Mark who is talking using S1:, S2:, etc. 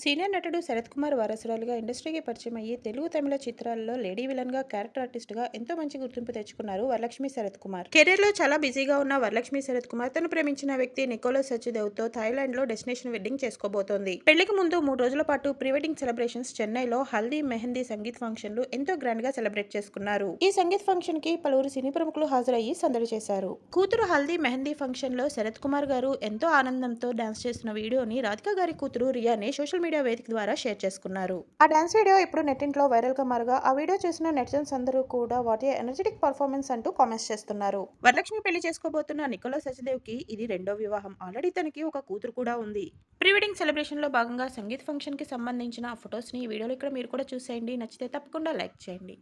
S1: Senior నటుడు శరత్ కుమార్ వారసురాలుగా ఇండస్ట్రీకి పరిచయం అయ్యి తెలుగు తమిళ చిత్రాల్లో లేడీ విలన్గా క్యారెక్టర్ ఆర్టిస్ట్గా ఎంతో మంచి గుర్తింపు తెచ్చుకున్నారు వరలక్ష్మి శరత్ కుమార్. కెరీర్లో చాలా బిజీగా ఉన్న వరలక్ష్మి శరత్ కుమార్ తను ప్రేమించిన వ్యక్తి నికోలో సచ్దేవ్తో థాయిలాండ్లో డెస్టినేషన్ వెడ్డింగ్ చేసుకోబోతోంది. పెళ్ళికి ముందు మూడు రోజుల పాటు ప్రీ వెడ్డింగ్ సెలబ్రేషన్స్ చెన్నైలో హల్దీ మెహందీ సంగీత్ ఫంక్షన్లు ఎంతో గ్రాండ్గా సెలబ్రేట్ చేసుకున్నారు. ఈ సంగీత్ ఫంక్షన్కి పలువురు సినీ ప్రముఖులు హాజరయ్యి సందడి చేశారు. కూతురు హల్దీ మెహందీ ఫంక్షన్లో శరత్ కుమార్ గారు ఎంతో ఆనందంతో డాన్స్ చేస్తున్న వీడియోని రాధిక గారి కూతురు రియానే సోషల్ మీడియా వేదిక ద్వారా షేర్ చేసుకున్నారు. ఆ డాన్స్ వీడియో ఇప్పుడు నెట్టింట్లో వైరల్గా మారగా ఆ వీడియో చూసిన నెటిజన్స్ అందరూ కూడా వాటి ఎనర్జెటిక్ పర్ఫార్మెన్స్ అంటూ కామెంట్స్ చేస్తున్నారు. వరలక్ష్మి పెళ్ళి చేసుకోబోతున్న నికోలా సచదేవ్కి ఇది రెండో వివాహం. ఆల్రెడీ తనకి ఒక కూతురు కూడా ఉంది. ప్రీ వెడ్డింగ్ సెలబ్రేషన్లో భాగంగా సంగీత్ ఫంక్షన్కి సంబంధించిన ఫొటోస్ని ఈ వీడియోలో ఇక్కడ మీరు కూడా చూసేయండి. నచ్చితే తప్పకుండా లైక్ చేయండి.